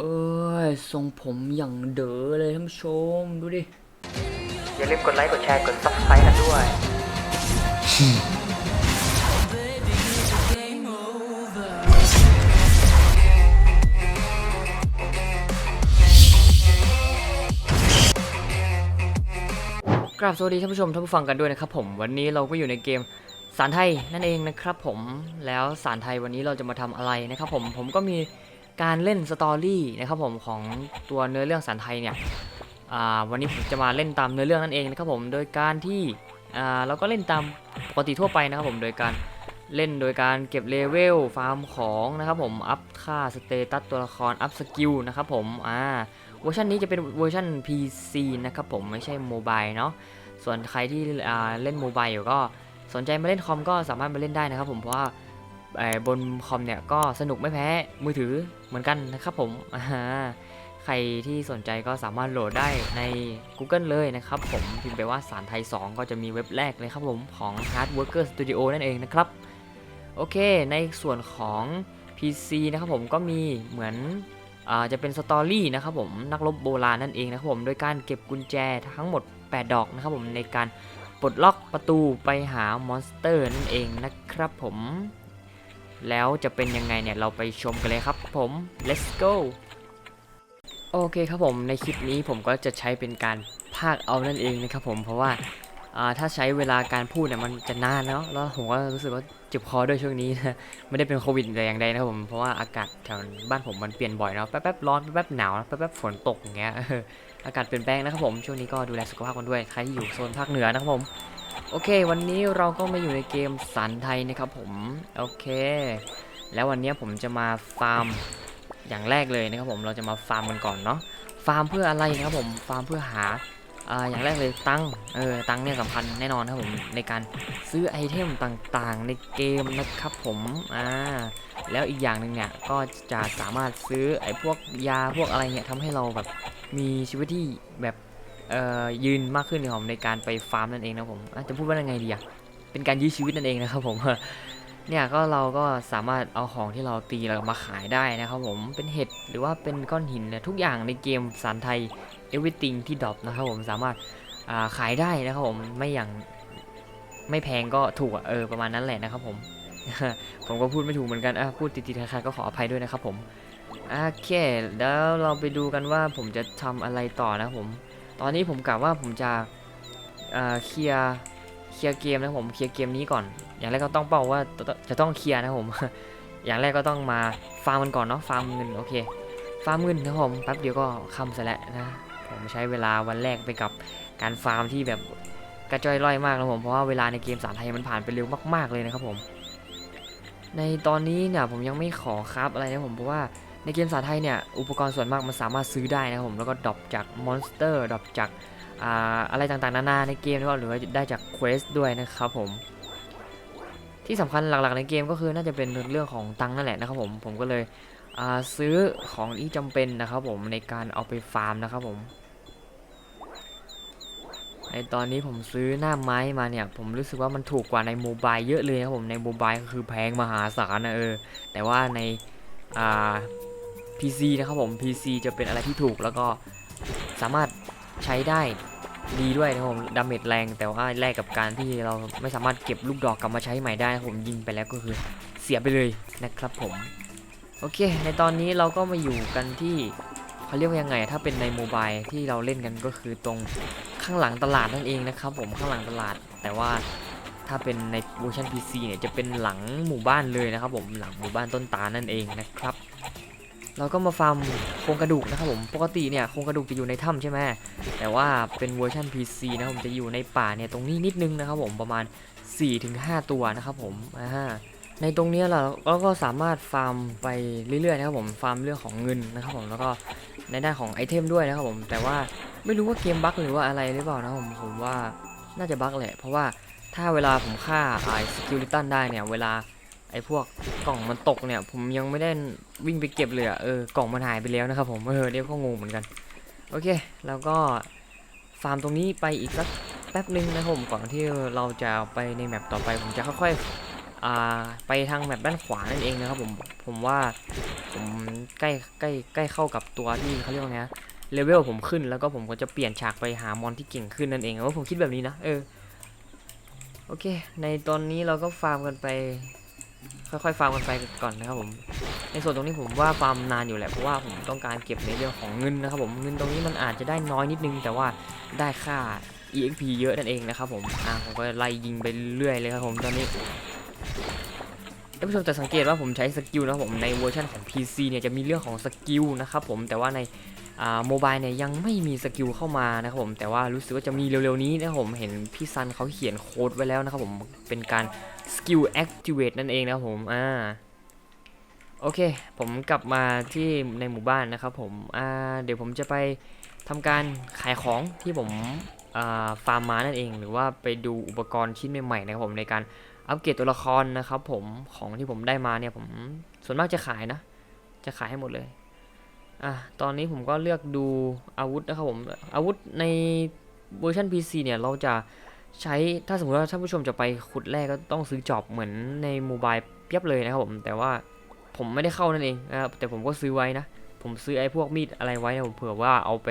เอ้ยทรงผมอย่างเด๋อเลยท่านผู้ชมดูดิ อย่าลืมกดไลค์กดแชร์กด subscribe กันด้วย กราบสวัสดีท่านผู้ชมท่านผู้ฟังกันด้วยนะครับผมวันนี้เราก็อยู่ในเกมสารไทยนั่นเองนะครับผมแล้วสารไทยวันนี้เราจะมาทำอะไรนะครับผมผมก็มี การเล่นสตอรี่นะครับผมของตัวเนื้อเรื่องสารไทยเนี่ยวันนี้ผมจะมาเล่นตามเนื้อเรื่องนั่นเองนะครับผมโดยการที่เราก็เล่นตามปกติทั่วไปนะครับผมโดยการเล่นโดยการเก็บเลเวลฟาร์มของนะครับผมอัพค่าสเตตัสตัวละครอัพสกิลนะครับผมอ่าเวอร์ชันนี้จะเป็นเวอร์ชัน PC นะครับผมไม่ใช่โมบายเนาะส่วนใครที่เล่นโมบายอยู่ก็สนใจมาเล่นคอมก็สามารถมาเล่นได้นะครับผมเพราะว่า บนคอมเนี่ยก็สนุกไม่แพ้มือถือเหมือนกันนะครับผมใครที่สนใจก็สามารถโหลดได้ใน Google เลยนะครับผมพิมพ์ไปว่าสารไทย 2 ก็จะมีเว็บแรกเลยครับผมของ Hard Worker Studio นั่นเองนะครับ โอเค ในส่วนของ PC นะครับผมก็มีเหมือนอาจะเป็นสตอรี่นะครับผมนักรบโบราณนั่นเองนะครับผมโดยการเก็บกุญแจทั้งหมด 8 ดอกนะครับผมในการปลดล็อกประตูไปหามอนสเตอร์นั่นเองนะครับผม แล้วจะเป็นยังไงเนี่ยเราไปชมกันเลยครับผม let's go โอเคครับผมในคลิปนี้ผมก็จะใช้เป็นการพากย์เอานั่นเองนะครับผมเพราะว่าอ่าถ้าใช้เวลาการพูดเนี่ยมันจะนานเนาะแล้วผมก็รู้สึกว่าเจ็บคอด้วยช่วงนี้นะไม่ได้เป็นโควิดแต่อย่างใดนะครับผมเพราะว่าอากาศแถวบ้านผมมันเปลี่ยนบ่อยเนาะแป๊บๆร้อนแป๊บๆหนาวแป๊บๆฝนตกอย่างเงี้ยอากาศเปลี่ยนแปลงนะครับผมช่วงนี้ก็ดูแลสุขภาพกันด้วยใครที่อยู่โซนภาคเหนือนะครับผม โอเค วันนี้เราก็มาอยู่ในเกมสันไทยนะครับผม โอเค แล้ววันนี้ผมจะมาฟาร์มอย่างแรกเลยนะครับผมเราจะมาฟาร์มกันก่อนเนาะฟาร์มเพื่ออะไรนะครับผมฟาร์มเพื่อหาอ่าอย่างแรกเลยตังค์เออตังค์เนี่ยสำคัญแน่นอนนะครับผมในการซื้อไอเทมต่างๆ ในเกมนะครับผมอ่าแล้วอีกอย่างหนึ่งเนี่ยก็จะสามารถซื้อไอพวกยาพวกอะไรเนี่ยทำให้เราแบบมีชีวิตที่แบบ ยืนมากขึ้นนะครับผมในการไปฟาร์มนั่นเองนะผมะจะพูดว่ายังไงดีอะเป็นการยื้อชีวิตนั่นเองนะครับผมเนี่ยก็เราก็สามารถเอาของที่เราตีเรามาขายได้นะครับผมเป็นเห็ดหรือว่าเป็นก้อนหินเนี่ยทุกอย่างในเกมสารไทย everything ที่ดรอปนะครับผมสามารถาขายได้นะครับผมไม่อย่างไม่แพงก็ถูกอะเออประมาณนั้นแหละนะครับผมผมก็พูดไม่ถูกเหมือนกันอะพูดติดๆขัดๆก็ขออภัยด้วยนะครับผมโอเคแล้วเราไปดูกันว่าผมจะทำอะไรต่อนะผม ตอนนี้ผมกะว่าผมจะเอ่อเคลียร์เคลียร์เกมนะผมเคลียร์เกมนี้ก่อน อย่างแรกก็ต้องเป้าว่าจะต้องเคลียร์นะผม อย่างแรกก็ต้องมาฟาร์มมันก่อนเนาะฟาร์มเงินโอเค ฟาร์มเงินนะผมแป๊บเดียวก็ค่ำซะแล้วนะผมใช้เวลาวันแรกไปกับการฟาร์มที่แบบกระจอยร่อยมากนะผมเพราะว่าเวลาในเกมสารไทยมันผ่านไปเร็วมาก ๆเลยนะครับผม ในตอนนี้เนี่ยผมยังไม่ขอครับอะไรนะผมเพราะว่า ในเกมภาษาไทยเนี่ย อุปกรณ์ส่วนมากมันสามารถซื้อได้นะครับผม แล้วก็ดรอปจากมอนสเตอร์ดรอปจากอาอะไรต่างๆ นานาในเกมนะครับหรือว่าได้จากเควสด้วยนะครับผม ที่สำคัญหลักๆในเกมก็คือน่าจะเป็นเรื่องของตังนั่นแหละนะครับผม ผมก็เลยซื้อของที่จำเป็นนะครับผมในการเอาไปฟาร์มนะครับผม ในตอนนี้ผมซื้อหน้าไม้มาเนี่ย ผมรู้สึกว่ามันถูกกว่าในโมบายเยอะเลยครับผมในโมบายก็คือแพงมหาศาลนะเออแต่ว่าในอ่า PC นะครับผม PC จะเป็นอะไรที่ถูกแล้วก็สามารถใช้ได้ดีด้วยนะครับผมดาเมจแรงแต่ว่าแลกกับการที่เราไม่สามารถเก็บลูกดอกกลับมาใช้ใหม่ได้นะครับผมยิงไปแล้วก็คือเสียไปเลยนะครับผม โอเค ในตอนนี้เราก็มาอยู่กันที่เขาเรียกว่ายังไง ถ้าเป็นในโมบายที่เราเล่นกันก็คือตรงข้างหลังตลาดนั่นเองนะครับผมข้างหลังตลาด แต่ว่าถ้าเป็นในเวอร์ชัน PC เนี่ยจะเป็นหลังหมู่บ้านเลยนะครับผมหลังหมู่บ้านต้นตาลนั่นเองนะครับ เราก็มาฟาร์มโครงกระดูกนะครับผมปกติเนี่ยโครงกระดูกจะอยู่ในถ้ำใช่ไหมแต่ว่าเป็นเวอร์ชัน PC นะครับผมจะอยู่ในป่าเนี่ยตรงนี้นิดนึงนะครับผมประมาณ 4-5 ตัวนะครับผมอ่าในตรงนี้เราเราก็สามารถฟาร์มไปเรื่อยๆนะครับผมฟาร์มเรื่องของเงินนะครับผมแล้วก็ในด้านของไอเทมด้วยนะครับผมแต่ว่าไม่รู้ว่าเกมบั๊กหรือว่าอะไรหรือเปล่านะผมผมว่าน่าจะบั๊กแหละ เพราะว่าถ้าเวลาผมฆ่าไอสกิลลิตันได้เนี่ยเวลา ไอพวกกล่องมันตกเนี่ย ผมยังไม่ได้วิ่งไปเก็บเลยอะเออกล่องมันหายไปแล้วนะครับผมเออเดี๋ยวก็งงเหมือนกัน โอเคแล้วก็ฟาร์มตรงนี้ไปอีกสักแป๊บนึงนะครับผมก่อนที่เราจะไปในแมปต่อไปผมจะค่อยๆอ่าไปทางแมปด้านขวานั่นเองนะครับผมผมว่าผมใกล้ใกล้ใกล้เข้ากับตัวที่เขาเรียกว่าไงเลเวลผมขึ้นแล้วก็ผมก็จะเปลี่ยนฉากไปหามอนที่เก่งขึ้นนั่นเองว่าผมคิดแบบนี้นะเออโอเค ในตอนนี้เราก็ฟาร์มกันไป ค่อยๆฟาร์มกันไปก่อนนะครับผมในส่วนตรงนี้ผมว่าฟาร์มนานอยู่แหละเพราะว่าผมต้องการเก็บในเรื่องของเงินนะครับผมเงินตรงนี้มันอาจจะได้น้อยนิดนึง แต่ว่าได้ค่า EXP เยอะนั่นเองนะครับผมอะผมก็ไล่ยิงไปเรื่อยเลยครับผมตอนนี้ท่านผู้ชมจะสังเกตว่าผมใช้สกิลนะครับผมในเวอร์ชันของ PC เนี่ยจะมีเรื่องของสกิลนะครับผมแต่ว่าในอ่าโมบายเนี่ยยังไม่มีสกิลเข้ามานะครับผมแต่ว่ารู้สึกว่าจะมีเร็วๆนี้นะครับผมเห็นพี่ซันเขาเขียนโค้ดไว้แล้วนะครับผมเป็นการ skill activate นั่นเองนะครับผมอ่าโอเค ผมกลับมาที่ในหมู่บ้านนะครับผมอ่าเดี๋ยวผมจะไปทำการขายของที่ผมฟาร์มมานั่นเอง หรือว่าไปดูอุปกรณ์ชิ้นใหม่ๆนะครับผมในการอัปเกรดตัวละครนะครับผมของที่ผมได้มาเนี่ยผมส่วนมากจะขายนะ จะขายให้หมดเลยอะตอนนี้ผมก็เลือกดูอาวุธนะครับผมอาวุธในเวอร์ชัน PC เนี่ยเราจะ ใช้ถ้าสมมติว่าท่านผู้ชมจะไปขุดแร่ก็ต้องซื้อจอบเหมือนในโมบายเปียบเลยนะครับผมแต่ว่าผมไม่ได้เข้านั่นเองนะครับแต่ผมก็ซื้อไว้นะ ผมซื้อไอ้พวกมีดอะไรไว้นะผมเผื่อว่าเอาไป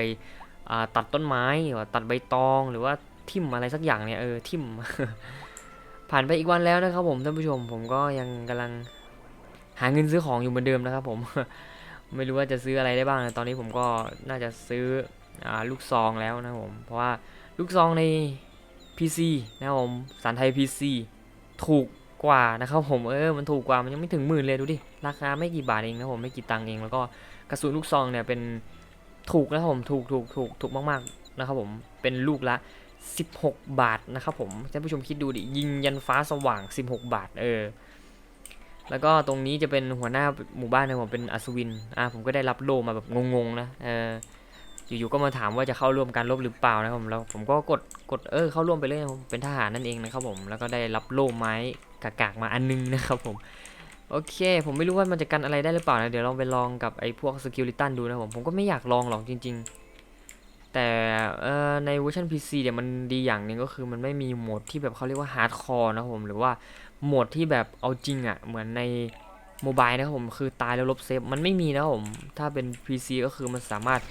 าตัดต้นไม้หรือว่าตัดใบตองหรือว่าทิ่มอะไรสักอย่างเนี่ยเออทิ่มผ่านไปอีกวันแล้วนะครับผมท่านผู้ชมผมก็ยังกำลังหาเงินซื้อของอยู่เหมือนเดิมนะครับ ผมไม่รู้ว่าจะซื้ออะไรได้บ้างนะตอนนี้ผมก็น่าจะซื้ออลูกซองแล้วนะผมเพราะว่าลูกซองใน PC นะครับผมสารไทย PC ถูกกว่านะครับผมเออมันถูกกว่ามันยังไม่ถึงหมื่นเลยดูดิราคาไม่กี่บาทเองนะครับผมไม่กี่ตังค์เองแล้วก็กระสุนลูกซองเนี่ยเป็นถูกนะครับผมถูกถูกถูกถูกมากๆนะครับผมเป็นลูกละ 16 บาทนะครับผมท่านผู้ชมคิดดูดิยิงยันฟ้าสว่าง 16 บาทเออแล้วก็ตรงนี้จะเป็นหัวหน้าหมู่บ้านนะผมเป็นอัศวินอ่าผมก็ได้รับโลมาแบบงงๆนะเออ อยู่ๆก็มาถามว่าจะเข้าร่วมการรบหรือเปล่านะครับผมแล้วผมก็กดกดเออเข้าร่วมไปเลยนะผมเป็นทหารนั่นเองนะครับผมแล้วก็ได้รับโล่ไม้กากๆมาอันนึงนะครับผมโอเค ผมไม่รู้ว่ามันจะกันอะไรได้หรือเปล่านะเดี๋ยวลองไปลองกับไอ้พวกสกิลลิตันดูนะผมผมก็ไม่อยากลองหรอกจริง ๆ แต่เอ่ในเวอร์ชัน PC เนี่ยมันดีอย่างนึงก็คือมันไม่มีโหมดที่แบบเขาเรียกว่าฮาร์ดคอร์นะครับผมหรือว่าโหมดที่แบบเอาจริงอะ่ะเหมือนในโมบายนะครับผมคือตายแล้วลบเซฟมันไม่มีนะครับผมถ้าเป็น PC ก็คือมันสามารถ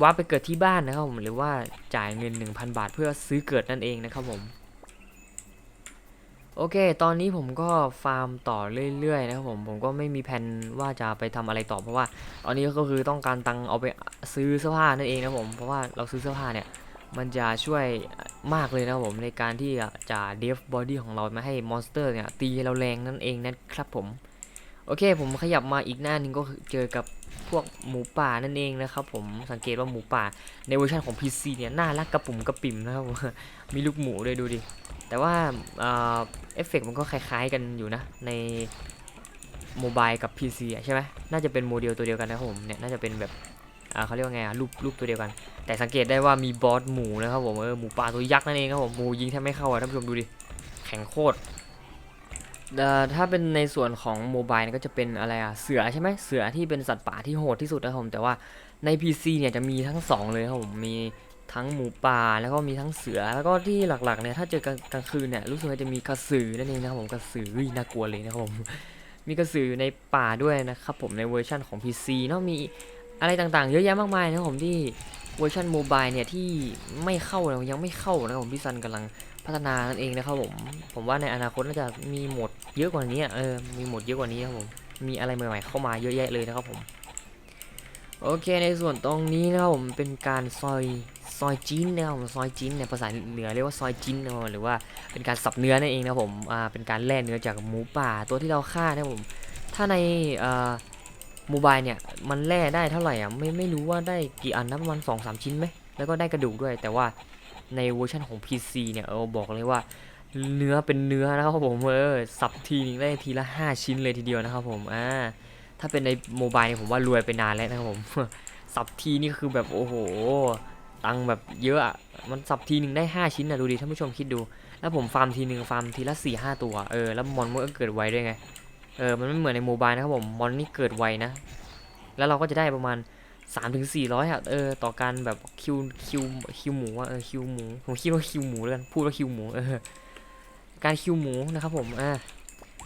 ว่าร์ปไปเกิดที่บ้านนะครับผมหรือว่าจ่ายเงิน 1,000 บาทเพื่อซื้อเกิดนั่นเองนะครับผมโอเค ตอนนี้ผมก็ฟาร์มต่อเรื่อยๆนะครับผม ผมก็ไม่มีแผนว่าจะไปทำอะไรต่อเพราะว่า ตอนนี้ก็คือต้องการตังค์เอาไปซื้อเสื้อผ้านั่นเองนะผม เพราะว่าเราซื้อเสื้อผ้าเนี่ย มันจะช่วยมากเลยนะครับผมในการที่จะเดฟบอดี้ของเราไม่ให้มอนสเตอร์เนี่ยตีเราแรงนั่นเองนะครับผม โอเคผมขยับมาอีกหน้าหนึงก็เจอกับพวกหมูป่านั่นเองนะครับผมสังเกตว่าหมูป่าในเวอร์ชันของ PC เนี่ยน่ารักกระปุ่มกระปิ่มนะครับผมมีลูกหมูด้วยดูดิ แต่ว่าเอฟเฟกต์มันก็คล้ายๆกันอยู่นะ ในโมบายกับ PC อะใช่ไหมน่าจะเป็นโมเดลตัวเดียวกันนะครับผมเนี่ยน่าจะเป็นแบบเขาเรียกว่าไงอะรูปรูปตัวเดียวกัน แต่สังเกตได้ว่ามีบอสหมูนะครับผมเออหมูป่าตัวยักษ์นั่นเองครับผมหมูยิงแทบไม่เข้าอะท่านผู้ชมดูดิแข็งโคตร ถ้าเป็นในส่วนของโมบายก็จะเป็นอะไรอะเสือใช่ไหมเสือที่เป็นสัตว์ป่าที่โหดที่สุดนะครับผมแต่ว่าใน PC เนี่ยจะมีทั้งสองเลยครับผมมีทั้งหมูป่าแล้วก็มีทั้งเสือแล้วก็ที่หลักๆเนี่ยถ้าเจอกลางคืนเนี่ยรู้สึกว่าจะมีกระสือนั่นเองนะครับผมกระสืออน่ากลัวเลยนะครับผมมีกระสือในป่าด้วยนะครับผมในเวอร์ชันของ PC เนาะมีอะไรต่างๆ เยอะแยะมากมายนะครับผมที่เวอร์ชันโมบายเนี่ยที่ไม่เข้านะยังไม่เข้านะครับผมพี่ซันกำลัง พัฒนานั่นเองนะครับผม ผมว่าในอนาคตน่าจะมีโหมดเยอะกว่านี้เออ มีโหมดเยอะกว่านี้ครับผม มีอะไรใหม่ๆเข้ามาเยอะแยะเลยนะครับผม โอเค ในส่วนตรงนี้นะครับผม เป็นการซอยซอยจิ้นนะครับผมซอยจิ้นเนี่ยภาษาเหนือเรียกว่าซอยจิ้นนะครับหรือว่าเป็นการสับเนื้อนั่นเองนะครับผมอ่าเป็นการแล่เนื้อจากหมูป่าตัวที่เราฆ่านะครับผมถ้าในอ่าโมบายเนี่ยมันแล่ได้เท่าไหร่อะไม่ไม่รู้ว่าได้กี่อันนะประมาณสองสามชิ้นไหมแล้วก็ได้กระดูกด้วย แต่ว่า ในเวอร์ชันของ PC เนี่ยเออบอกเลยว่าเนื้อเป็นเนื้อนะครับผมเออสับทีนึงได้ทีละห้าชิ้นเลยทีเดียวนะครับผมอ่าถ้าเป็นในโมบายเนี่ยผมว่ารวยไปนานแล้วนะครับผมสับทีนี่คือแบบโอ้โหตังแบบเยอะอะมันสับทีหนึ่งได้ 5 ชิ้นนะดูดิท่านผู้ชมคิดดู แล้วผมฟาร์มทีหนึ่งฟาร์มทีละ4ี่ห้าตัวเออแล้วมอนมันก็เกิดไวด้วยไงเออมันไม่เหมือนในโมบายนะครับผมมอนนี่เกิดไวนะ แล้วเราก็จะได้ประมาณ 3-400ถึง400อะเออต่อการแบบคิวคิวคิวหมูอะเออคิวหมูผมคิดว่าคิวหมูแล้วกันพูดว่าคิวหมูเออการคิวหมูนะครับผมอ่า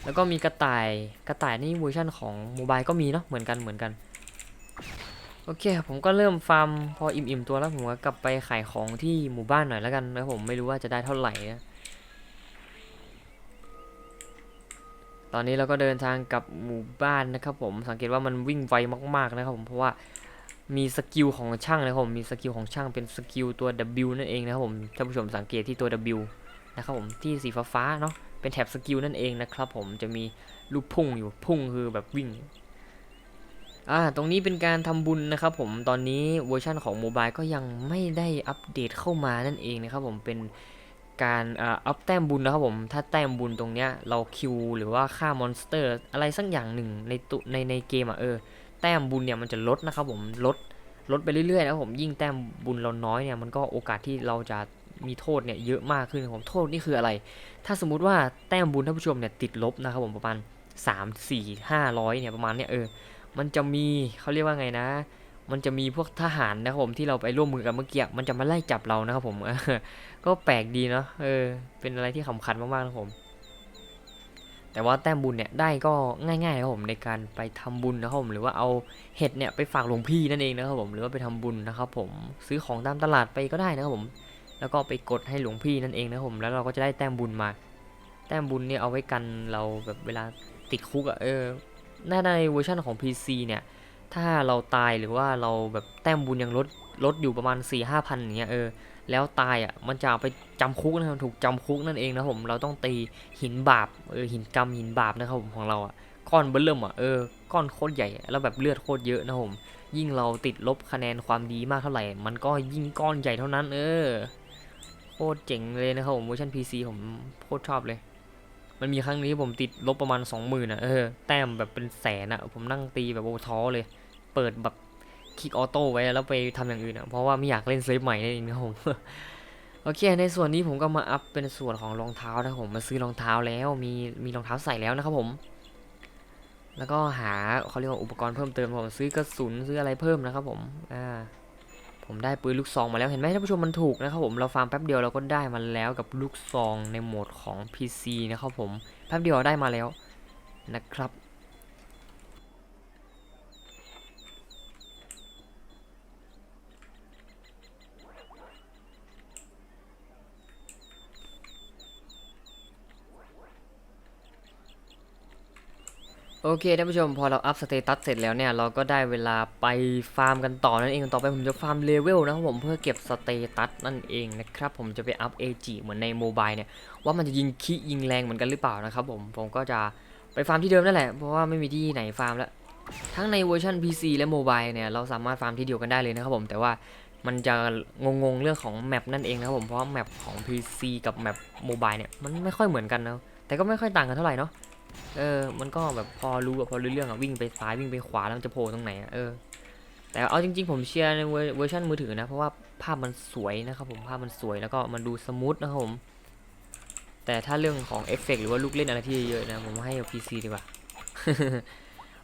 แล้วก็มีกระต่ายกระต่ายนี่เวอร์ชันของโมบายก็มีเนาะเหมือนกันเหมือนกันโอเค ผมก็เริ่มฟาร์มพออิ่มๆตัวแล้วผมก็กลับไปขายของที่หมู่บ้านหน่อยแล้วกันนะผมไม่รู้ว่าจะได้เท่าไหร่นะตอนนี้เราก็เดินทางกับหมู่บ้านนะครับผมสังเกตว่ามันวิ่งไวมากๆนะครับผมเพราะว่า มีสกิลของช่างนะครับผมมีสกิลของช่างเป็นสกิลตัว W นั่นเองนะครับผมท่านผู้ชมสังเกตที่ตัว W นะครับผมที่สีฟ้าๆเนาะเป็นแถบสกิลนั่นเองนะครับผมจะมีลูกพุ่งอยู่พุ่งคือแบบวิ่งอ่าตรงนี้เป็นการทำบุญนะครับผมตอนนี้เวอร์ชันของโมบายก็ยังไม่ได้อัปเดตเข้ามานั่นเองนะครับผมเป็นการอ่าอัพแต้มบุญนะครับผมถ้าแต้มบุญตรงเนี้ยเราคิวหรือว่าฆ่ามอนสเตอร์ อะไรสักอย่างหนึ่งในตุในในเกมอะเออ แต้มบุญเนี่ยมันจะลดนะครับผมลดลดไปเรื่อยๆนะผมยิ่งแต้มบุญเราน้อยเนี่ยมันก็โอกาสที่เราจะมีโทษเนี่ยเยอะมากขึ้นผมโทษนี่คืออะไร ถ้าสมมุติว่าแต้มบุญท่านผู้ชมเนี่ยติดลบนะครับผมประมาณ 3 4 500เนี่ยประมาณเนี่ยเออมันจะมีเขาเรียกว่าไงนะ มันจะมีพวกทหารนะครับผมที่เราไปร่วมมือกันเมื่อกี้มันจะมาไล่จับเรานะครับผมก็แปลกดีเนาะเออเป็นอะไรที่ขำขันมากๆนะครับผม แต่ว่าแต้มบุญเนี่ยได้ก็ง่ายๆนะครับผมในการไปทำบุญนะครับผมหรือว่าเอาเห็ดเนี่ยไปฝากหลวงพี่นั่นเองนะครับผมหรือว่าไปทำบุญนะครับผมซื้อของตามตลาดไปก็ได้นะครับผม แล้วก็ไปกดให้หลวงพี่นั่นเองนะครับผมแล้วเราก็จะได้แต้มบุญมา แต้มบุญเนี่ยเอาไว้กันเราแบบเวลาติดคุกอะ่ะเออหน้าในเวอร์ชันของ PC เนี่ยถ้าเราตายหรือว่าเราแบบแต้มบุญยังลดลดอยู่ประมาณ4ี่ห้าพันอย่างเงี้ยเออ แล้วตายอะมันจะไปจำคุกนะครับถูกจำคุกนั่นเองนะผมเราต้องตีหินบาปเออหินกรรมหินบาปนะครับผมของเราอะก้อนเบิ่มอะเออก้อนโคตรใหญ่แล้วแบบเลือดโคตรเยอะนะผมยิ่งเราติดลบคะแนนความดีมากเท่าไหร่ มันก็ยิ่งก้อนใหญ่เท่านั้น เออโคตรเจ๋งเลยนะครับผมเวอร์ชัน PC ผมโคตรชอบเลย มันมีครั้งนี้ผมติดลบประมาณ 20,000อะเออแต้มแบบเป็นแสนอะผมนั่งตีแบบโอท้อเลย เปิดแบบ คลิกออโต้ไว้แล้วไปทำอย่างอื่นอะเพราะว่าไม่อยากเล่นเซฟใหม่นั่นเองนะครับผมโอเค ในส่วนนี้ผมก็มาอัพเป็นส่วนของรองเท้านะผมมาซื้อรองเท้าแล้วมีมีรองเท้าใส่แล้วนะครับผม แล้วก็หาเขาเรียกว่าอุปกรณ์เพิ่มเติมผมซื้อกระสุนซื้ออะไรเพิ่มนะครับผมอ่าผมได้ปืนลูกซองมาแล้วเห็นไหมท่านผู้ชมมันถูกนะครับผมเราฟาร์มแป๊บเดียวเราก็ได้มาแล้วกับลูกซองในโหมดของ PC นะครับผมแป๊บเดียวได้มาแล้วนะครับ โอเคท่านผู้ชมพอเราอัพสเตตัสเสร็จแล้วเนี่ย เราก็ได้เวลาไปฟาร์มกันต่อนั่นเองต่อไปผมจะฟาร์มเลเวลนะครับผมเพื่อเก็บสเตตัสนั่นเองนะครับผมจะไปอัพเอจิเหมือนในโมบายเนี่ย ว่ามันจะยิงคิยิงแรงเหมือนกันหรือเปล่านะครับผมผมก็จะไปฟาร์มที่เดิมนั่นแหละ เพราะว่าไม่มีที่ไหนฟาร์มแล้วทั้งในเวอร์ชัน PC และโมบายเนี่ยเราสามารถฟาร์มที่เดียวกันได้เลยนะครับผมแต่ว่ามันจะงงๆเรื่องของแมปนั่นเองนะครับผมเพราะแมปของ PC กับแมปโมบายเนี่ยมันไม่ค่อยเหมือนกันนะแต่ก็ไม่ค่อยต่างกันเท่าไหร่เนาะ เออ มันก็แบบพอรู้อะพอรู้เรื่องอะวิ่งไปซ้ายวิ่งไปขวาแล้วมันจะโผล่ตรงไหนอะเออ แต่เอาจริง ๆ ผมเชียร์ในเวอร์ชันมือถือนะ เพราะว่าภาพมันสวยนะครับผม ภาพมันสวยแล้วก็มันดูสมูทนะครับผม แต่ถ้าเรื่องของเอฟเฟกต์หรือว่าลูกเล่นอะไรที่เยอะๆนะ ผมให้กับ PC ดีกว่า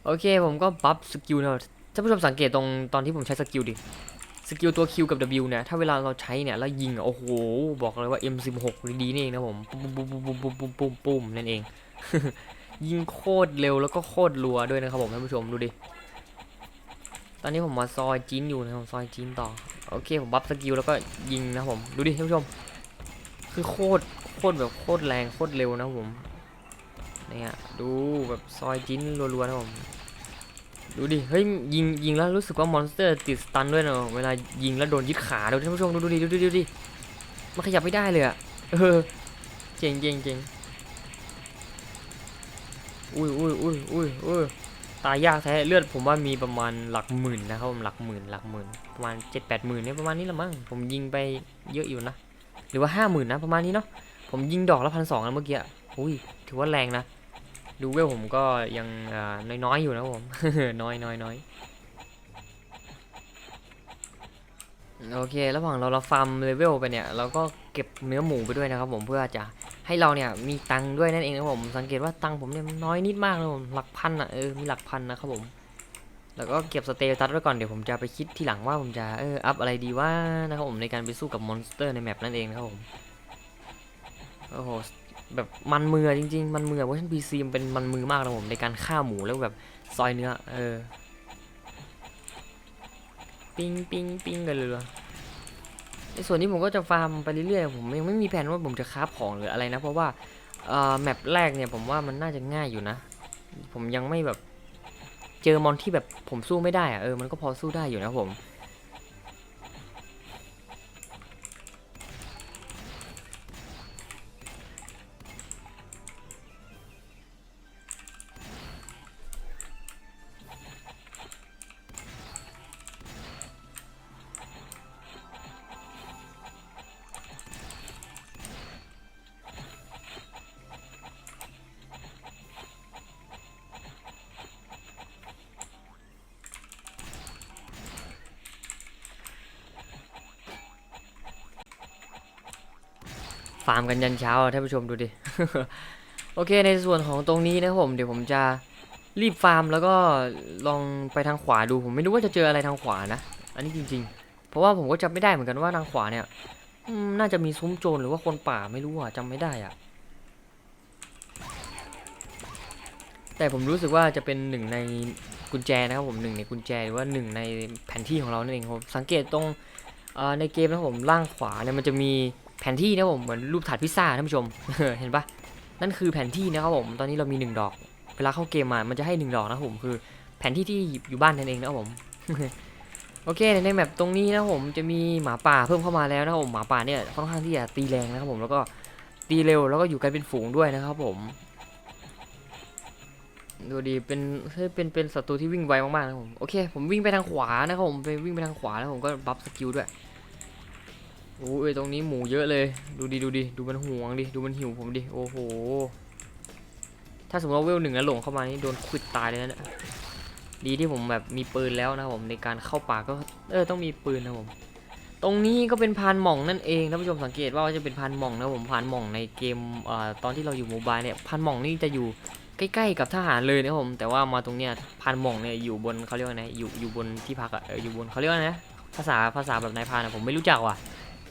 โอเค ผมก็บัฟสกิลนะท่านผู้ชมสังเกตตรงตอนที่ผมใช้สกิลดิ สกิลตัว Q กับ W เนี่ย ถ้าเวลาเราใช้เนี่ยแล้วยิงอะโอ้โห บอกเลยว่า M16 ดีนี่เองนะผม ปุ้มปุ้มปุ้มปุ้มปุ้มปุ้มปุ้มนั่นเอง ยิงโคตรเร็วแล้วก็โคตรรัวด้วยนะครับผมท่านผู้ชมดูดิ ตอนนี้ผมมาซอยจีนอยู่นะผมซอยจีนต่อ โอเคผมบัฟสกิลแล้วก็ยิงนะผมดูดิท่านผู้ชม คือโคตรโคตรแบบโคตรแรงโคตรเร็วนะผมเนี่ยดูแบบซอยจีนรัวๆนะผมดูดิเฮ้ยยิงยิงแล้วรู้สึกว่ามอนสเตอร์ติดสตันด้วยเนอะเวลายิงแล้วโดนยึดขาดูท่านผู้ชมดูดูดิดูดิดูดิมันขยับไม่ได้เลยอะเออเจ๋งเจ๋งเจ๋ง อุ้ยอุ้ยอุ้ยอุ้ยอุ้ยตายยากแท้เลือดผมว่ามีประมาณหลักหมื่นนะครับผมหลักหมื่นหลักหมื่นประมาณเจ็ดแปดหมื่นเนี่ยประมาณนี้ละมั้งผมยิงไปเยอะอยู่นะหรือว่าห้าหมื่นนะประมาณนี้เนาะผมยิงดอกละพันสองนะเมื่อกี้อุ้ยถือว่าแรงนะดูเวลผมก็ยังอ่าน้อยๆอยู่นะผมน้อยน้อยน้อยโอเค ระหว่างเราเราฟาร์มเลเวลไปเนี่ย เราก็เก็บเนื้อหมูไปด้วยนะครับผมเพื่อจะ ให้เราเนี่ยมีตังค์ด้วยนั่นเองนะผมสังเกตว่าตังค์ผมเนี่ยน้อยนิดมากเลยผมหลักพันอะเออมีหลักพันนะครับผมแล้วก็เก็บสเตตัสไว้ก่อนเดี๋ยวผมจะไปคิดทีหลังว่าผมจะเอออัพอะไรดีว่านะครับผมในการไปสู้กับมอนสเตอร์ในแมปนั่นเองนะครับผมโอ้โหแบบมันมือจริงๆ มันมือเวอร์ชัน PC มันเป็นมันมือมากนะผมในการฆ่าหมูแล้วแบบซอยเนื้อเออ ปิ้งปิ้งปิ้งกันเลย ในส่วนนี้ผมก็จะฟาร์มไปเรื่อยๆผมยังไม่มีแผนว่าผมจะคราฟของหรืออะไรนะ เพราะว่าแมปแรกเนี่ยผมว่ามันน่าจะง่ายอยู่นะ ผมยังไม่แบบเจอมอนที่แบบผมสู้ไม่ได้อะเออมันก็พอสู้ได้อยู่นะผม ฟาร์มกันยันเช้าท่านผู้ชมดูดิ โอเคในส่วนของตรงนี้นะผมเดี๋ยวผมจะรีบฟาร์มแล้วก็ลองไปทางขวาดูผมไม่รู้ว่าจะเจออะไรทางขวานะ อันนี้จริง ๆ เพราะว่าผมก็จำไม่ได้เหมือนกันว่าทางขวาเนี่ยน่าจะมีซุ้มโจรหรือว่าคนป่าไม่รู้อะจำไม่ได้อะ แต่ผมรู้สึกว่าจะเป็นหนึ่งในกุญแจนะครับผมหนึ่งในกุญแจหรือว่าหนึ่งในแผนที่ของเรานั่นเองผมสังเกตตรงในเกมนะผมล่างขวาเนี่ยมันจะมี แผนที่นะผมเหมือนรูปถาดพิซซ่าท่านผู้ชมเห็นปะนั่นคือแผนที่นะครับผมตอนนี้เรามีหนึ่งดอก เวลาเข้าเกมมามันจะให้หนึ่งดอกนะผมคือ แผนที่ที่อยู่บ้านนั่นเองนะครับผมโอเคในแมปตรงนี้นะผมจะมีหมาป่าเพิ่มเข้ามาแล้วนะครับผมหมาป่าเนี่ยค่อนข้างที่จะตีแรงนะครับผมแล้วก็ตีเร็วแล้วก็อยู่กันเป็นฝูงด้วยนะครับผมดูดีเป็นเป็นเป็นศัตรูที่วิ่งไวมากๆนะผมโอเคผมวิ่งไปทางขวานะครับผมไปวิ่งไปทางขวาแล้วผมก็บัฟสกิลด้วย โอ้ยตรงนี้หมูเยอะเลย ดูดีดูดีดูมันห่วงดิดูมันหิวผมดิโอ้โหถ้าสมมติว่าเวลหนึ่งแล้วหลงเข้ามานี่โดนควิดตายเลยนะดีที่ผมแบบมีปืนแล้วนะผมในการเข้าป่าก็เออต้องมีปืนนะผมตรงนี้ก็เป็นพานหม่องนั่นเองท่านผู้ชมสังเกตว่าจะเป็นพานหม่องนะผมพานหม่องในเกมเอ่อตอนที่เราอยู่โมบายเนี่ยพานหม่องนี่จะอยู่ใกล้ๆกับทหารเลยนะผมแต่ว่ามาตรงเนี้ยพานหม่องเนี่ยอยู่บนเขาเรียกว่าไงอยู่อยู่บนที่พักอะอยู่บนเขาเรียกว่าไงภาษาภาษาแบบนายพานอะผมไม่รู้จักว่ะ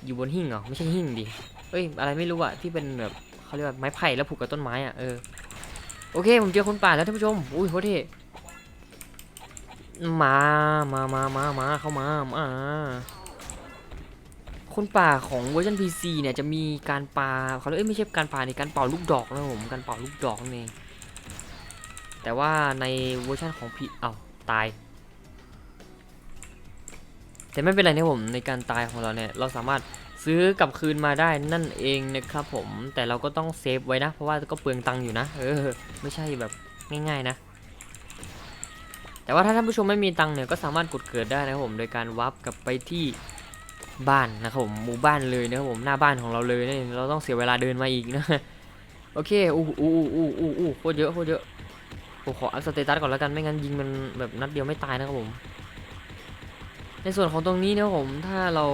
อยู่บนหิ้งเหรอไม่ใช่หิ้งดิเอ้ยอะไรไม่รู้อะที่เป็นแบบเขาเรียกว่าไม้ไผ่แล้วผูกกับต้นไม้อะเออโอเคผมเจอคนป่าแล้วท่านผู้ชมอุ้ยโคตรเท่มามามามามาเข้ามามาคนป่าของเวอร์ชัน PC เนี่ยจะมีการปาเขาเรียกไม่ใช่การปาในการเป่าลูกดอกนะผมการเป่าลูกดอกนั่แต่ว่าในเวอร์ชันของพีเอาตาย แต่ไม่เป็นไรนะผมในการตายของเราเนี่ยเราสามารถซื้อกลับคืนมาได้นั่นเองนะครับผมแต่เราก็ต้องเซฟไว้นะ เพราะว่าก็เปลืองตังค์อยู่นะเออไม่ใช่แบบง่ายๆนะ แต่ว่าถ้าท่านผู้ชมไม่มีตังค์เนี่ยก็สามารถกดเกิดได้นะครับผมโดยการวาร์ปกลับไปที่บ้านนะครับผมหมู่บ้านเลยนะครับผมหน้าบ้านของเราเลยนั่นเองเราต้องเสียเวลาเดินมาอีกนะโอเคอู้อู้อู้อู้อู้โคตรเยอะโคตรเยอะผมขออัพสเตตัสก่อนแล้วกันไม่งั้นยิงมันแบบนัดเดียวไม่ตายนะครับผม ในส่วนของตรงนี้นะผมถ้าเรา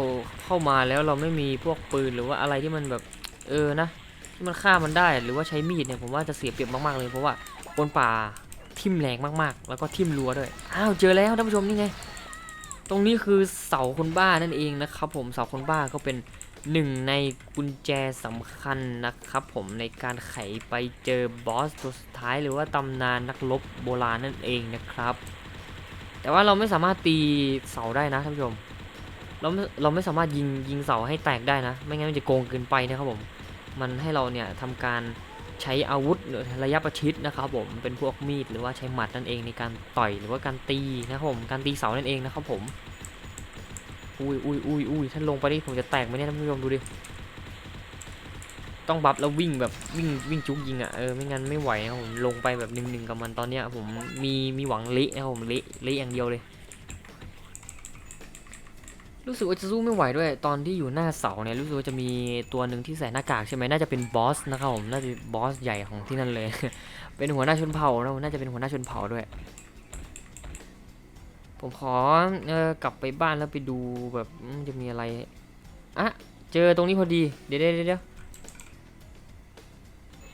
เข้ามาแล้วเราไม่มีพวกปืนหรือว่าอะไรที่มันแบบเออนะที่มันฆ่ามันได้หรือว่าใช้มีดเนี่ยผมว่าจะเสียเปรียบมากๆเลยเพราะว่าคนป่าทิ่มแรงมากๆ แล้วก็ทิ่มรัวด้วยอ้าวเจอแล้วท่านผู้ชมนี่ไงตรงนี้คือเสาคนบ้านั่นเองนะครับผมเสาคนบ้าก็เป็นหนึ่งในกุญแจสำคัญนะครับผมในการไขไปเจอบอสตัวสุดท้ายหรือว่าตำนานนักรบโบราณนั่นเองนะครับ แต่ว่าเราไม่สามารถตีเสาได้นะท่านผู้ชม เราเราไม่สามารถยิงยิงเสาให้แตกได้นะ ไม่งั้นมันจะโกงเกินไปนะครับผม มันให้เราเนี่ยทำการใช้อาวุธระยะประชิดนะครับผม เป็นพวกมีดหรือว่าใช้หมัดนั่นเองในการต่อยหรือว่าการตีนะครับผม การตีเสานั่นเองนะครับผม อุ้ยอุ้ยอุ้ยอุ้ยถ้าลงไปนี่ผมจะแตกไหมเนี่ยท่านผู้ชมดูดิ ต้องบัฟแล้ววิ่งแบบวิ่งวิ่งจุกยิงอะเออไม่งั้นไม่ไหวนะครับผมลงไปแบบหนึ่งหนึ่งกับมันตอนเนี้ยผมมีมีหวังเละนะครับผมเละเละอย่างเดียวเลย รู้สึกว่าจะสู้ไม่ไหวด้วย ตอนที่อยู่หน้าเสาเนี่ยรู้สึกว่าจะมีตัวหนึ่งที่ใส่หน้ากากใช่ไหมน่าจะเป็นบอสนะครับผมน่าจะบอสใหญ่ของที่นั่นเลย เป็นหัวหน้าชนเผ่านะน่าจะเป็นหัวหน้าชนเผ่าด้วย ผมขอเออกลับไปบ้านแล้วไปดูแบบจะมีอะไรอะเจอตรงนี้พอดี เดี๋ยวเดี๋ยว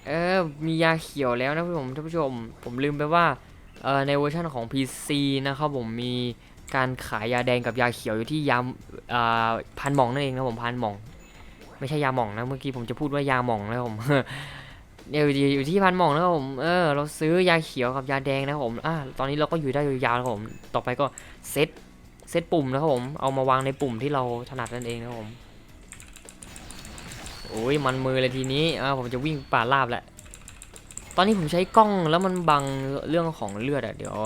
เออ มียาเขียวแล้วนะผมท่านผู้ชม ผมลืมไปว่าเออในเวอร์ชันของ PC นะครับผมมีการขายยาแดงกับยาเขียวอยู่ที่ยาอ่าพันหม่องนั่นเองนะผมพันหม่อง ไม่ใช่ยาหม่องนะเมื่อกี้ผมจะพูดว่ายาหม่องนะผมเดี๋ยวอยู่ที่พันหมองนะครับผมเออเราซื้อยาเขียวกับยาแดงนะครับผมอ่าตอนนี้เราก็อยู่ได้ยาวๆนะผมต่อไปก็เซตเซตปุ่มนะครับผมเอามาวางในปุ่มที่เราถนัดนั่นเองนะครับผม โอ้ยมันมือเลยทีนี้อ่าผมจะวิ่งป่าราบแหละ ตอนนี้ผมใช้กล้องแล้วมันบังเรื่องของเลือดอะเดี๋ยว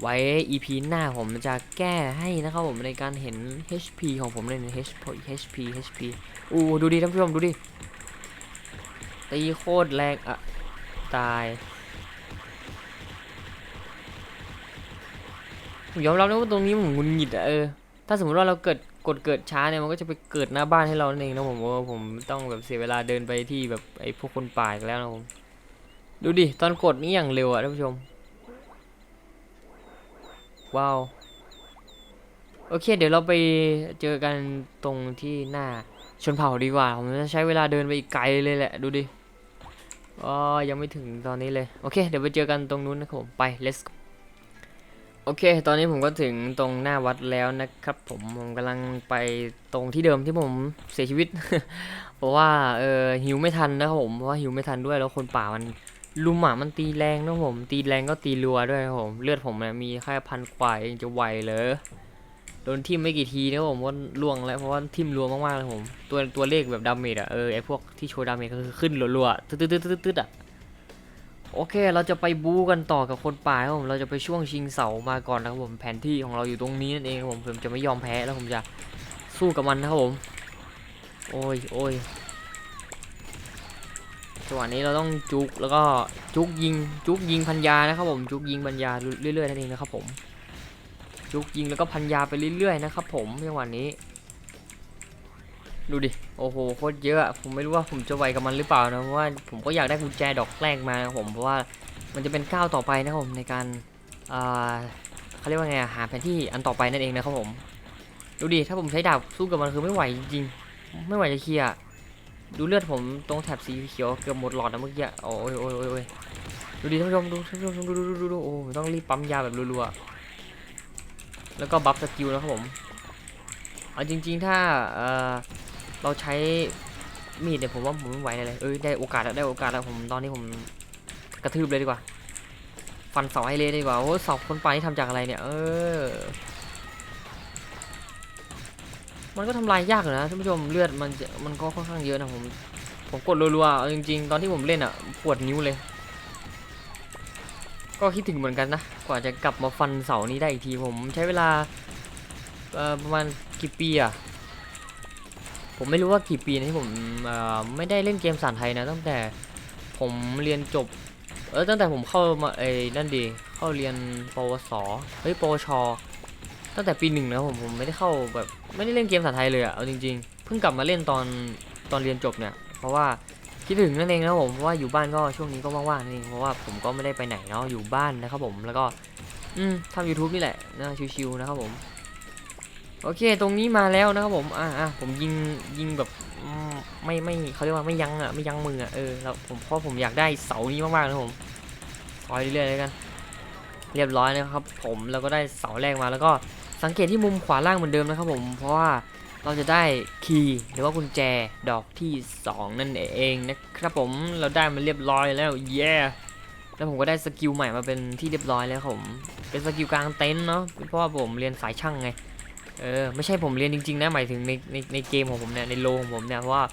ไว้ EP หน้าผมจะแก้ให้นะครับผมในการเห็น HP ของผมเลยนะ HP HP HP อู้ดูดิท่านผู้ชมดูดิ ตีโคตรแรงอะตายผมยอมรับนะว่าตรงนี้ผมหงุนหงิดอะเออ ถ้าสมมติว่าเราเกิด กดเกิดช้าเนี่ยมันก็จะไปเกิดหน้าบ้านให้เรานั่นเองนะผมว่าผมต้องแบบเสียเวลาเดินไปที่แบบไอ้พวกคนป่าอีกแล้วนะผมดูดิตอนกดนี่อย่างเร็วอะท่านผู้ชม ว้าว โอเค เดี๋ยวเราไปเจอกันตรงที่หน้าชนเผ่าดีกว่า ผมจะใช้เวลาเดินไปอีกไกลเลยแหละ ดูดิอ๋อยังไม่ถึงตอนนี้เลย โอเค เดี๋ยวไปเจอกันตรงนู้นนะครับผม ไป let's go โอเค ตอนนี้ผมก็ถึงตรงหน้าวัดแล้วนะครับ ผมผมกำลังไปตรงที่เดิมที่ผมเสียชีวิต เพราะว่าเออหิวไม่ทันนะครับผมเพราะว่าหิวไม่ทันด้วยแล้วคนป่ามันลุมอะมันตีแรงนะผม ตีแรงก็ตีรัวด้วยครับผมเลือดผมเนี่ยมีแค่พันกว่าเองจะไหวเลยโดนทิ่มไม่กี่ทีนะผมก็ล่วงแล้วเพราะว่าทิ่มรัวมากๆเลยผม ตัวตัวเลขแบบดาเมจอะเออไอพวกที่โชว์ดาเมจก็คือขึ้นรัวๆตึ๊ดตึ๊ดตึ๊ดตึ๊ดตึ๊ดอะ โอเค เราจะไปบู๊กันต่อกับคนป่าครับผม เราจะไปช่วงชิงเสามาก่อนนะครับผม แผนที่ของเราอยู่ตรงนี้นั่นเองครับผม ผมจะไม่ยอมแพ้แล้วผมจะสู้กับมันนะครับผม โอ้ยโอ้ยจังหวะนี้เราต้องจุกแล้วก็จุกยิงจุกยิงพันยานะครับผม จุกยิงพันยาเรื่อยๆนั่นเองนะครับผม จุกยิงแล้วก็พันยาไปเรื่อยๆนะครับผมจังหวะนี้ ดูดิ โอ้โห โคตรเยอะอะ ผมไม่รู้ว่าผมจะไหวกับมันหรือเปล่านะเพราะว่าผมก็อยากได้กุญแจดอกแรกมาครับผม เพราะว่ามันจะเป็นก้าวต่อไปนะครับผมในการอ่าเขาเรียกว่าไงหาแผนที่อันต่อไปนั่นเองนะครับผม ดูดิ ถ้าผมใช้ดาบสู้กับมันคือไม่ไหวจริงๆ ไม่ไหวจะเคลียร์ ดูเลือดผมตรงแถบสีเขียวเกือบหมดหลอดนะเมื่อกี้ โอ้ยโอ้ยโอ้ยดูดิท่านผู้ชมดูท่านผู้ชมดูดูดูดูดูโอ้ต้องรีบปั๊มยาแบบรัวๆ แล้วก็บัฟสกิลนะครับผมเอาจริง ๆ ถ้า เราใช้มีดเนี่ยผมว่าผมไม่ไหวเลย เอ้ยได้โอกาสแล้วได้โอกาสแล้วผมตอนนี้ผมกระทืบเลยดีกว่า ฟันเสาให้เละดีกว่าโอ้เสาคนป่านี่ทำจากอะไรเนี่ย เออ มันก็ทำลายยากอยู่นะท่านผู้ชมเลือดมันจะมันก็ค่อนข้างเยอะนะผมผมกดรัวๆเอาจริงๆ ตอนที่ผมเล่นอะปวดนิ้วเลย ก็คิดถึงเหมือนกันนะ กว่าจะกลับมาฟันเสานี้ได้อีกทีผมใช้เวลาประมาณกี่ปีอะ ผมไม่รู้ว่ากี่ปีนะที่ผมไม่ได้เล่นเกมสารไทยนะ ตั้งแต่ผมเรียนจบ เออตั้งแต่ผมเข้ามาไอ้นั่นดีเข้าเรียนปวสเฮ้ยปวช ตั้งแต่ปีหนึ่งนะผมผมไม่ได้เข้าแบบไม่ได้เล่นเกมสารไทยเลยอะเอาจริงๆ เพิ่งกลับมาเล่นตอนตอนเรียนจบเนี่ย เพราะว่าคิดถึงนั่นเองนะผมเพราะว่าอยู่บ้านก็ช่วงนี้ก็ว่างๆนั่นเองเพราะว่าผมก็ไม่ได้ไปไหนเนาะอยู่บ้านนะครับผมแล้วก็อืมทำ YouTube นี่แหละนะชิวๆนะครับผม โอเค ตรงนี้มาแล้วนะครับผม อ่าอะผมยิงยิงแบบไม่ไม่เขาเรียกว่าไม่ยั้งอะไม่ยั้งมืออะเออแล้วผมเพราะผมอยากได้เสานี้มากๆนะผมซอยเรื่อยๆเลยกัน เรียบร้อยนะครับ ผมแล้วก็ได้เสาแรกมาแล้วก็สังเกตที่มุมขวาล่างเหมือนเดิมนะครับผม เพราะว่าเราจะได้คีย์หรือว่ากุญแจดอกที่สองนั่นเองนะครับผมเราได้มันเรียบร้อยแล้วเย้แล้วผมก็ได้สกิลใหม่มาเป็นที่เรียบร้อยแล้วครับผมเป็นสกิลกลางเต็นท์เนาะเพราะว่าผมเรียนสายช่างไง เออไม่ใช่ผมเรียนจริงๆนะหมายถึงในในในเกมของผมเนี่ยในโลของผมเนี่ยเพราะว่า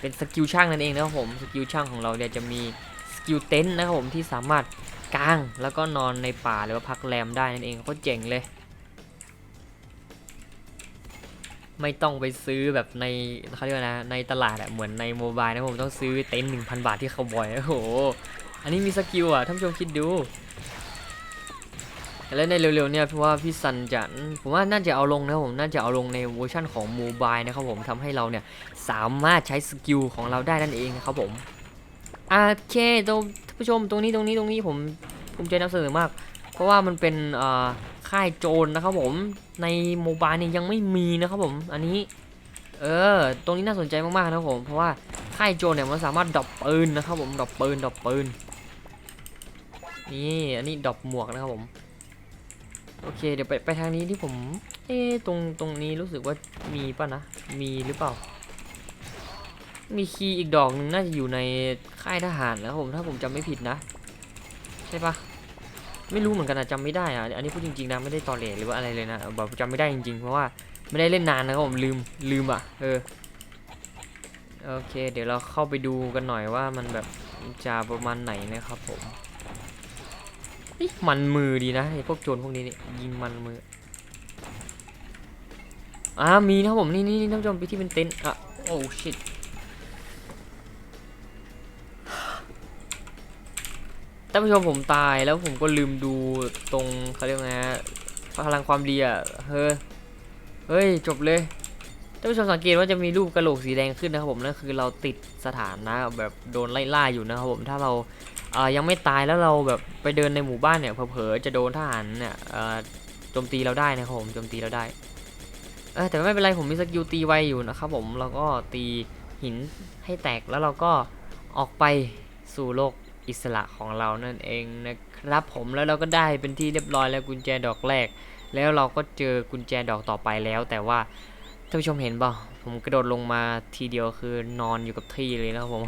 เป็นสกิลช่างนั่นเองนะครับผมสกิลช่างของเราเนี่ยจะมีสกิลเต็นท์นะครับผมที่สามารถกางแล้วก็นอนในป่าหรือว่าพักแรมได้นั่นเองก็เจ๋งเลย ไม่ต้องไปซื้อแบบในเขาเรียกว่านะในตลาดอะเหมือนในโมบายนะผมต้องซื้อเต็นท์หนึ่งพันบาทที่เขาบอยโอ้โหอันนี้มีสกิลอะท่านผู้ชมคิดดู แล้วในเร็วๆเนี่ยเพราะว่าพี่ซันจะผมว่าน่าจะเอาลงนะครับผมน่าจะเอาลงในเวอร์ชั่นของโมบายนะครับผมทำให้เราเนี่ยสามารถใช้สกิลของเราได้นั่นเองนะครับผมโอเคตรงท่านผู้ชมตรงนี้ตรงนี้ตรงนี้ผมภูมิใจนำเสนอมาก เพราะว่ามันเป็นเอ่อค่ายโจรนะครับผมในโมบายเนี่ยยังไม่มีนะครับผมอันนี้เออตรงนี้น่าสนใจมากๆนะครับผมเพราะว่าค่ายโจรเนี่ยมันสามารถดรอปปืนนะครับผมดรอปปืนดรอปปืนนี่อันนี้ดรอปหมวกนะครับผม โอเค เดี๋ยวไปไปทางนี้ที่ผม เอ๊ตรงตรงนี้รู้สึกว่ามีป่ะนะ มีหรือเปล่า มีคีย์อีกดอกหนึ่งน่าจะอยู่ในค่ายทหารนะครับผมถ้าผมจำไม่ผิดนะ ใช่ปะไม่รู้เหมือนกันอะจำไม่ได้อะอันนี้พูดจริงๆนะไม่ได้ตอเหลหรือว่าอะไรเลยนะแบบจำไม่ได้จริงๆเพราะว่าไม่ได้เล่นนานนะครับผมลืมลืมอะเออโอเค เดี๋ยวเราเข้าไปดูกันหน่อยว่ามันแบบจะประมาณไหนนะครับผม มันมือดีนะไอ้พวกโจรพวกนี้เนี่ยยิงมันมืออ่ามีนะครับผมนี่นี่ท่านผู้ชมไปที่เป็นเต็นท์อะโอ้ชิตท่านผู้ชมผมตายแล้วผมก็ลืมดูตรงเขาเรียกว่าไงพลังความดีอะเฮ้ยเฮ้ยจบเลยท่านผู้ชมสังเกตว่าจะมีรูปกระโหลกสีแดงขึ้นนะครับผมนั่นคือเราติดสถานะแบบโดนไล่ล่าอยู่นะครับผมถ้าเรา อ่อยังไม่ตายแล้วเราแบบไปเดินในหมู่บ้านเนี่ยเผลอๆจะโดนทหารเนี่ยอ่อโจมตีเราได้นะครับผมโจมตีเราได้เออแต่ไม่เป็นไรผมมีสกิลตีไวอยู่นะครับผมเราก็ตีหินให้แตกแล้วเราก็ออกไปสู่โลกอิสระของเรานั่นเองนะครับผมแล้วเราก็ได้เป็นที่เรียบร้อยแล้วกุญแจดอกแรก แล้วเราก็เจอกุญแจดอกต่อไปแล้ว แต่ว่าท่านผู้ชมเห็นเปล่าผมกระโดดลงมาทีเดียวคือนอนอยู่กับที่เลยนะครับผม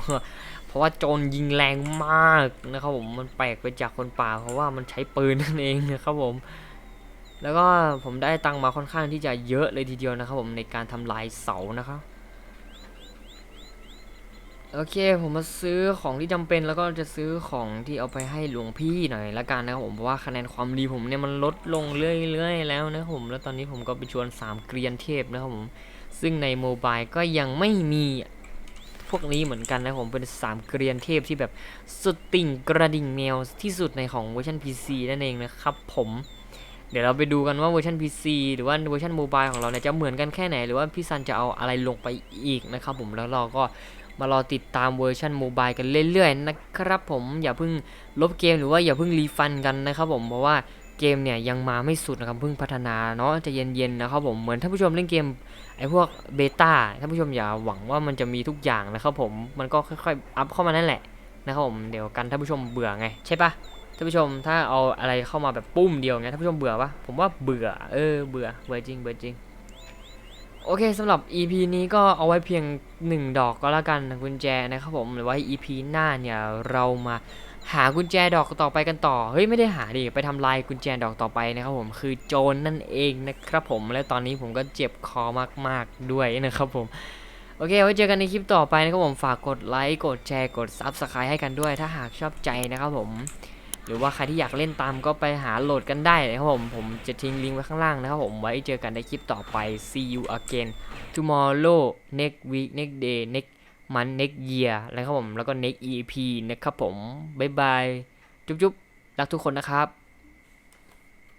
ราะว่าโจรยิงแรงมากนะครับผมมันแปลกไปจากคนป่า เพราะว่ามันใช้ปืนนั่นเองนะครับผม แล้วก็ผมได้ตังค์มาค่อนข้างที่จะเยอะเลยทีเดียวนะครับผมในการทำลายเสานะครับโอเคผมมาซื้อของที่จำเป็นแล้วก็จะซื้อของที่เอาไปให้หลวงพี่หน่อยละกันนะครับผมเพราะว่าคะแนนความดีผมเนี่ยมันลดลงเรื่อยๆแล้วนะครับผมแล้วตอนนี้ผมก็ไปชวนสามเกรียนเทพนะครับผมซึ่งในโมบายก็ยังไม่มี พวกนี้เหมือนกันนะผมเป็นสามเกรียนเทพที่แบบสุดติ่งกระดิ่งแมวที่สุดในของเวอร์ชัน PC นั่นเองนะครับผมเดี๋ยวเราไปดูกันว่าเวอร์ชัน PC หรือว่าเวอร์ชันโมบายของเราเนี่ยจะเหมือนกันแค่ไหน หรือว่าพี่ซันจะเอาอะไรลงไปอีกนะครับผมแล้วเราก็มารอติดตามเวอร์ชันโมบายกันเรื่อยๆนะครับผมอย่าเพิ่งลบเกมหรือว่าอย่าเพิ่งรีฟันกันนะครับผมเพราะว่า เกมเนี่ยยังมาไม่สุดนะครับเพิ่งพัฒนาเนาะจะเย็นๆนะครับผมเหมือนท่านผู้ชมเล่นเกมไอ้พวกเบต้าท่านผู้ชมอย่าหวังว่ามันจะมีทุกอย่างนะครับผมมันก็ค่อยๆอัพเข้ามานั่นแหละนะครับผมเดี๋ยวกันท่านผู้ชมเบื่อไงใช่ปะท่านผู้ชมถ้าเอาอะไรเข้ามาแบบปุ้มเดียวไงท่านผู้ชมเบื่อปะผมว่าเบื่อเออเบื่อเบื่อจริงเบื่อจริงโอเคสำหรับ EP นี้ก็เอาไว้เพียง 1 ดอกก็แล้วกันกุญแจนะครับผมหรือว่า EP หน้าเนี่ยเรามา หากุญแจดอกต่อไปกันต่อ เฮ้ยไม่ได้หาดิไปทำลายกุญแจดอกต่อไปนะครับผมคือโจรนั่นเองนะครับผมและตอนนี้ผมก็เจ็บคอมากๆด้วยนะครับผมโอเคไว้เจอกันในคลิปต่อไปนะครับผมฝากกดไลค์กดแชร์กด Subscribe ให้กันด้วย ถ้าหากชอบใจนะครับผม หรือว่าใครที่อยากเล่นตามก็ไปหาโหลดกันได้นะครับผมผมจะทิ้งลิงก์ไว้ข้างล่างนะครับผมไว้เจอกันในคลิปต่อไป see you again tomorrow next week next day next มัน next year นะครับผม แล้วก็ next EP นะครับผม บ๊ายบาย จุ๊บๆ รักทุกคนนะครับ